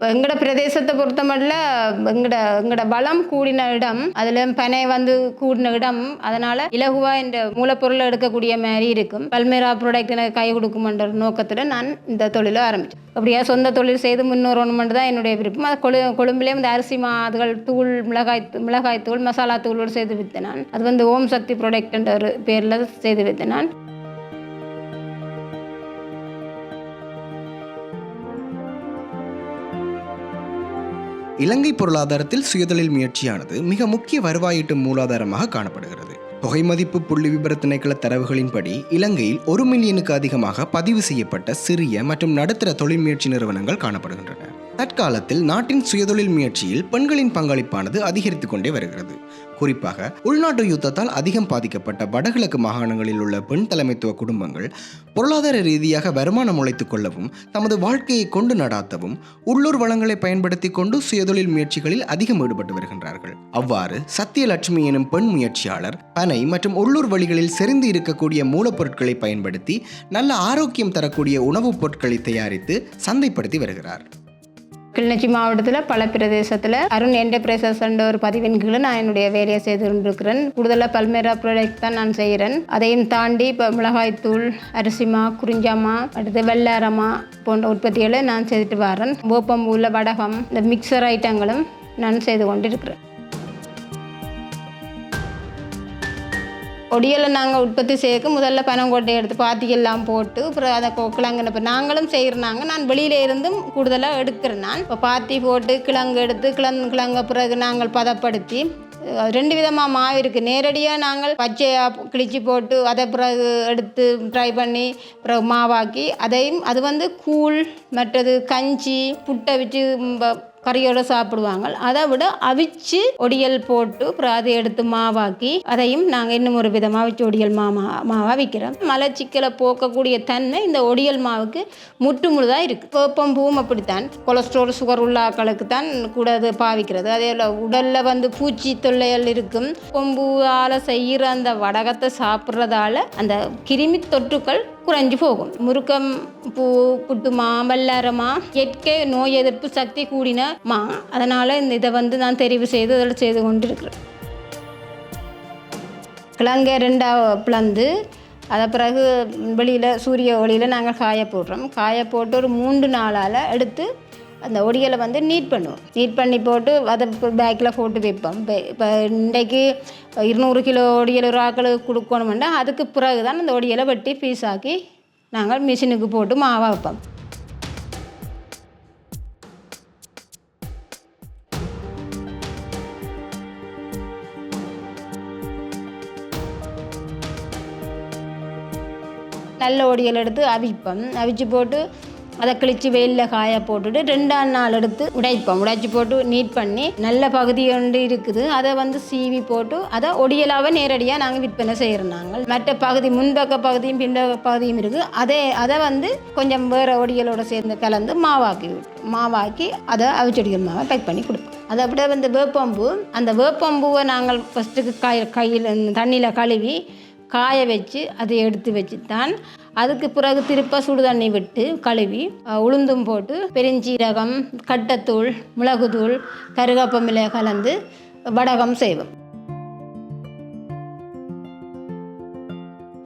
எங்கட பிரதேசத்தை பொறுத்தமட்டில் எங்கட எங்கட பலம் கூடின இடம் அதுல பனை வந்து கூடின இடம் அதனால இலகுவா இந்த மூலப்பொருளை எடுக்கக்கூடிய மாதிரி இருக்கும். பல்மேரா ப்ராடக்ட் எனக்கு கை கொடுக்கும்ன்ற நோக்கத்துல நான் இந்த தொழிலை ஆரம்பித்தேன் அப்படியா சொந்த தொழில் செய்து முன்னேறணுமென்று தான் என்னுடைய விருப்பம். அது கொழு கொழும்புலேயே இந்த அரிசி மாதுகள் தூள் மிளகாய் தூ- மிளகாய் தூள் மசாலா தூளோடு செய்து விற்றேன் நான். அது வந்து ஓம் சக்தி ப்ராடக்ட் என்ற ஒரு பேரில் செய்து விற்றேன் நான். இலங்கை பொருளாதாரத்தில் சுயதொழில் முயற்சியானது மிக முக்கிய வருவாயீட்டும் மூலாதாரமாக காணப்படுகிறது. தொகை மதிப்பு புள்ளி விபர திணைக்கள தரவுகளின்படி இலங்கையில் ஒரு மில்லியனுக்கு அதிகமாக பதிவு செய்யப்பட்ட சிறிய மற்றும் நடுத்தர தொழில் முயற்சி நிறுவனங்கள் காணப்படுகின்றன. தற்காலத்தில் நாட்டின் சுயதொழில் முயற்சியில் பெண்களின் பங்களிப்பானது அதிகரித்து கொண்டே வருகிறது. குறிப்பாக உள்நாட்டு யுத்தத்தால் அதிகம் பாதிக்கப்பட்ட வடகிழக்கு மாகாணங்களில் உள்ள பெண் தலைமைத்துவ குடும்பங்கள் பொருளாதார ரீதியாக வருமானம் உழைத்துக் கொள்ளவும் தமது வாழ்க்கையை கொண்டு நடாத்தவும் உள்ளூர் வளங்களை பயன்படுத்தி கொண்டு சுயதொழில் முயற்சிகளில் அதிகம் ஈடுபட்டு வருகின்றார்கள். அவ்வாறு சத்தியலட்சுமி எனும் பெண் முயற்சியாளர் பனை மற்றும் உள்ளூர் வழிகளில் செறிந்து இருக்கக்கூடிய மூலப்பொருட்களை பயன்படுத்தி நல்ல ஆரோக்கியம் தரக்கூடிய உணவுப் பொருட்களை தயாரித்து சந்தைப்படுத்தி வருகிறார். கிளிநொச்சி மாவட்டத்தில் பல பிரதேசத்தில் அருண் என்டர்பிரைசஸ் என்ற ஒரு பதிவின் நான் என்னுடைய வேலையை செய்து கொண்டிருக்கிறேன். கூடுதலாக பல்மேரா ப்ராடக்ட் தான் நான் செய்கிறேன் அதையும் தாண்டி இப்போ மிளகாய்த்தூள் அரிசிமா குறிஞ்சாமா அடுத்து வெள்ளாரமா போன்ற உற்பத்திகளை நான் செய்துட்டு வரேன். வேப்பம்பூவில் வடகம் இந்த மிக்சர் ஐட்டங்களும் நான் செய்து கொண்டிருக்கிறேன். ஒடியில் நாங்கள் உற்பத்தி செய்யக்க முதல்ல பனங்கொட்டை எடுத்து பாத்தியெல்லாம் போட்டு அப்புறம் அதை கிழங்குன இப்போ நாங்களும் செய்கிறனாங்க நான் வெளியில இருந்தும் கூடுதலாக எடுக்கிறேன் நான். இப்போ பாத்தி போட்டு கிழங்கு எடுத்து கிழங்கு கிழங்க பிறகு நாங்கள் பதப்படுத்தி ரெண்டு விதமாக மாவு இருக்குது நேரடியாக நாங்கள் பச்சையாக கிழிச்சு போட்டு அதை பிறகு எடுத்து ட்ரை பண்ணி பிறகு மாவாக்கி அதையும் அது வந்து கூழ் மற்றது கஞ்சி புட்டை வச்சு கறியோட சாப்பிடுவாங்க. அதை விட அவிச்சு ஒடியல் போட்டு அப்புறம் அதை எடுத்து மாவாக்கி அதையும் நாங்கள் இன்னும் ஒரு விதமாக அவிச்சு ஒடியல் மாமா மாவாக விற்கிறோம் மலச்சிக்கலை போக்கக்கூடிய தன்மை இந்த ஒடியல் மாவுக்கு முட்டு முழுதாக இருக்குது வேப்பம்பூவும் அப்படித்தான். கொலஸ்ட்ரால் சுகர் உள்ள ஆக்களுக்கு தான் கூட அது பாவிக்கிறது. அதே போல் உடலில் வந்து பூச்சி தொல்லைகள் இருக்கும். கொம்புவால் செய்கிற அந்த வடகத்தை சாப்பிட்றதால அந்த கிருமி தொற்றுக்கள் குறைஞ்சு போகும். முருக்கம் பூ புட்டுமா வல்லாரமா இயற்கை நோய் எதிர்ப்பு சக்தி கூடின மா. அதனால் இந்த இதை வந்து நான் தெரிவு செய்து அதில் செய்து கொண்டிருக்கிறேன். கிழங்கை ரெண்டாக பிளந்து அதை பிறகு வெளியில் சூரிய ஒளியில் நாங்கள் காய போடுறோம். காய போட்டு ஒரு மூன்று நாளால் எடுத்து அந்த ஒடியலை வந்து நீட் பண்ணுவோம். நீட் பண்ணி போட்டு அதை பேக்கில் போட்டு வைப்போம். இப்போ இன்றைக்கு இருநூறு கிலோ ஒடியல் ஒரு ஆக்களுக்கு கொடுக்கணுமெண்டா அதுக்கு பிறகு தான் அந்த ஒடியலை வெட்டி பீஸ் ஆக்கி நாங்கள் மிஷினுக்கு போட்டு மாவாக வைப்போம். நல்ல ஒடியல் எடுத்து அவிப்போம். அவிச்சு போட்டு அதை கிழிச்சு வெயிலில் காய போட்டுட்டு ரெண்டாம் நாள் எடுத்து உடைப்போம். உடைச்சி போட்டு நீட் பண்ணி நல்ல பகுதி ஒன்று இருக்குது. அதை வந்து சீவி போட்டு அதை ஒடியலாகவே நேரடியாக நாங்கள் விற்பனை செய்கிறோம் நாங்கள். மற்ற பகுதி முன்பக்க பகுதியும் பின்பக்க பகுதியும் இருக்குது அதே அதை வந்து கொஞ்சம் வேறு ஒடியலோட சேர்ந்து கலந்து மாவாக்கி மாவாக்கி அதை அவிச்சொடிகள் மாவை பேக் பண்ணி கொடுப்போம். அதை அப்படியே வந்து வேப்பம்பூ அந்த வேப்பம்பூவை நாங்கள் ஃபஸ்ட்டுக்கு காய கையில் தண்ணியில் கழுவி காய வச்சு அதை எடுத்து வச்சு தான் அதுக்கு பிறகு திருப்ப சுடு தண்ணி விட்டு கழுவி உளுந்தும் போட்டு பெருஞ்சீரகம் கட்டத்தூள் மிளகுத்தூள் கருவேப்பமிலை கலந்து வடகம் செய்வோம்.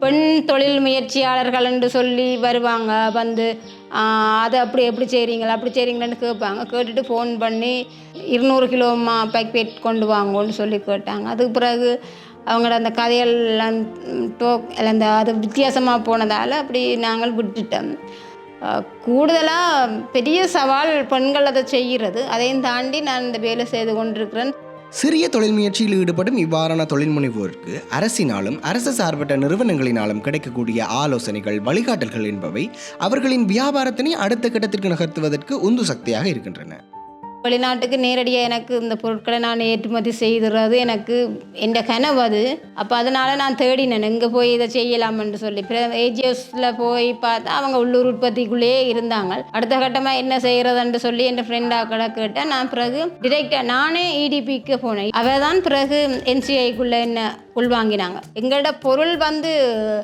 பெண் தொழில் முயற்சியாளர்கள் என்று சொல்லி வருவாங்க. வந்து அதை அப்படி எப்படி செய்கிறீங்களா அப்படி செய்கிறீங்களான்னு கேட்பாங்க. கேட்டுட்டு ஃபோன் பண்ணி இருநூறு கிலோ மா பேக்கெட் கொண்டு வாங்கன்னு சொல்லி கேட்டாங்க. அதுக்கு பிறகு அவங்களோட அந்த கதையெல்லாம் டோக் அந்த அது வித்தியாசமாக போனதால் அப்படி நாங்கள் விட்டுட்டோம். கூடுதலாக பெரிய சவால் பெண்கள் அதை செய்கிறது. அதையும் தாண்டி நான் இந்த வேலை செய்து கொண்டிருக்கிறேன். சிறிய தொழில் முயற்சியில் ஈடுபடும் இவ்வாறான தொழில் முனைவோருக்கு அரசினாலும் அரசு சார்பற்ற நிறுவனங்களினாலும் கிடைக்கக்கூடிய ஆலோசனைகள் வழிகாட்டல்கள் என்பவை அவர்களின் வியாபாரத்தினை அடுத்த கட்டத்திற்கு நகர்த்துவதற்கு உந்து சக்தியாக இருக்கின்றன. வெளிநாட்டுக்கு நேரடியாக எனக்கு இந்த பொருட்களை நான் ஏற்றுமதி செய்துறது எனக்கு என் கனவு அது. அப்போ அதனால் நான் தேடினேன் இங்கே போய் இதை செய்யலாம்னு சொல்லி. ஏஜிஎஸில் போய் பார்த்தா அவங்க உள்ளூர் உற்பத்திக்குள்ளேயே இருந்தாங்க. அடுத்த கட்டமாக என்ன செய்கிறதுன்னு சொல்லி என் ஃப்ரெண்டாக கேட்டேன். நான் பிறகு டிரெக்டாக நானே இடிபிக்கு போனேன். அவள் தான் பிறகு என்சிஐக்குள்ளே என்ன உள்வாங்கினாங்க எங்களோட பொருள் வந்து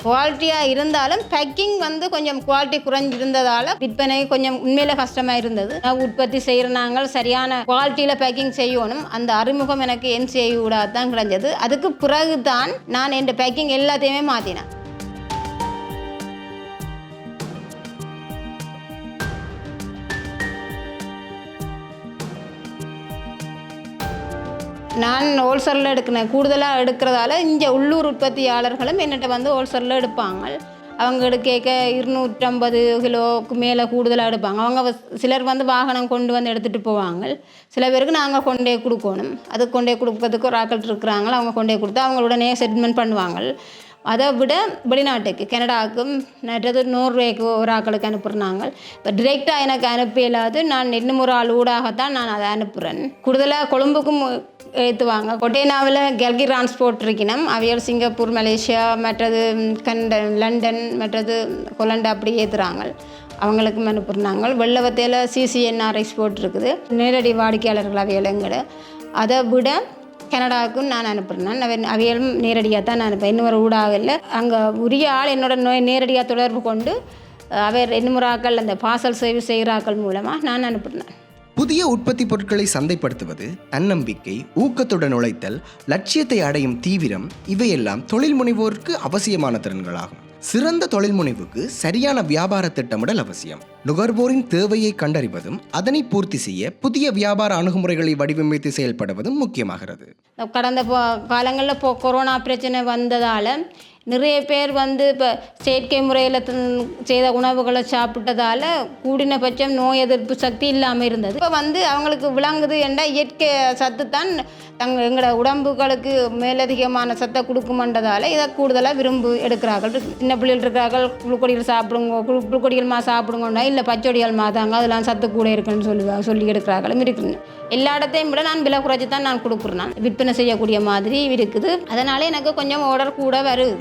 குவாலிட்டியாக இருந்தாலும் பேக்கிங் வந்து கொஞ்சம் குவாலிட்டி குறைஞ்சிருந்ததால் விற்பனை கொஞ்சம் உண்மையில கஷ்டமாக இருந்தது. நான் உற்பத்தி செய்கிற நாங்கள் சரியான குவாலிட்டியில் பேக்கிங் செய்யணும். அந்த அறிமுகம் எனக்கு என்சிஐ ஊடாக தான் கிடைஞ்சது. அதுக்கு பிறகு தான் நான் என் பேக்கிங் எல்லாத்தையுமே மாற்றினேன் நான் ஹோல்சேலில் எடுக்கிறேன் கூடுதலாக எடுக்கிறதால இங்கே உள்ளூர் உற்பத்தியாளர்களும் என்னட்ட வந்து ஹோல்சேலில் எடுப்பாங்க. அவங்க எடுக்க இருநூற்றம்பது கிலோவுக்கு மேலே கூடுதலாக எடுப்பாங்க. அவங்க சிலர் வந்து வாகனம் கொண்டு வந்து எடுத்துகிட்டு போவாங்க. சில பேருக்கு நாங்கள் கொண்டே கொடுக்கணும். அது கொண்டே கொடுக்கறதுக்கு ராக்கள் இருக்கிறாங்க. அவங்க கொண்டே கொடுத்து அவங்களுடனே உடனே செட்டில்மெண்ட் பண்ணுவாங்க. அதை விட வெளிநாட்டுக்கு கனடாவுக்கும் மற்றது நோர்வேக்கு ஒரு ஆக்களுக்கு அனுப்புகிறாங்க இப்போ டிரெக்டாக எனக்கு அனுப்ப இல்லாது நான் இன்னும் ஒரு ஆள் ஊடாகத்தான் நான் அதை அனுப்புகிறேன் கூடுதலாக கொழும்புக்கும் ஏற்றுவாங்க கொட்டேனாவில் கெல்கி டிரான்ஸ்போர்ட் இருக்கணும் அவையோர் சிங்கப்பூர் மலேசியா மற்றது கண்டன் லண்டன் மற்றது கொலண்டா அப்படி ஏற்றுறாங்க அவங்களுக்கும் அனுப்புகிறாங்க வெள்ளவத்தையில் சிசிஎன்ஆர் எக்ஸ்போர்ட் இருக்குது நேரடி வாடிக்கையாளர்கள் அவையில் அதை விட கனடாவுக்கும் நான் அனுப்புகிறேன் அவன் அவைகளும் நேரடியாக தான் நான் அனுப்பேன் இன்னொரு ஊடாக இல்லை அங்கே உரிய ஆள் என்னோட நோய் நேரடியாக தொடர்பு கொண்டு அவர் இன்னொரு ஆக்கள் அந்த பார்சல் சேவை செய்கிற ஆக்கள் மூலமாக நான் அனுப்புகிறேன் புதிய உற்பத்தி பொருட்களை சந்தைப்படுத்துவது தன்னம்பிக்கை ஊக்கத்துடன் உழைத்தல் லட்சியத்தை அடையும் தீவிரம் இவையெல்லாம் தொழில் முனைவோருக்கு அவசியமான திறன்களாகும். சிறந்த தொழில் முனைவுக்கு சரியான வியாபார திட்டமிடல் அவசியம். நுகர்வோரின் தேவையை கண்டறிவதும் அதனை பூர்த்தி செய்ய புதிய வியாபார அணுகுமுறைகளை வடிவமைத்து செயல்படுவதும் முக்கியமாகிறது. கடந்த காலங்களில் இப்போ கொரோனா பிரச்சனை வந்ததால் நிறைய பேர் வந்து இப்போ செயற்கை முறையில் செய்த உணவுகளை சாப்பிட்டதால் கூடின பட்சம் நோய் எதிர்ப்பு சக்தி இல்லாமல் இருந்தது. இப்போ வந்து அவங்களுக்கு விளங்குது என்ற இயற்கை சத்து தான் தங் எங்களோட உடம்புகளுக்கு மேலதிகமான சத்தை கொடுக்குமன்றதால் இதை கூடுதலாக விரும்பி எடுக்கிறார்கள். சின்ன பிள்ளைகள் இருக்கிறார்கள் குளுக்கொடிகள் சாப்பிடுங்க குழு குளுக்கொடிகள் மா சாப்பிடுங்கன்னா இல்லை பச்சொடிகள் மாதாங்க அதெல்லாம் சத்து கூட இருக்குன்னு சொல்லுவாங்க சொல்லி எடுக்கிறார்களும் இருக்குது. எல்லா இடத்தையும் விட நான் விலை குறைச்சி தான் நான் கொடுக்குறேன். நான் விற்பனை செய்யக்கூடிய மாதிரி இருக்குது. அதனால் எனக்கு கொஞ்சம் ஆர்டர் கூட வருது.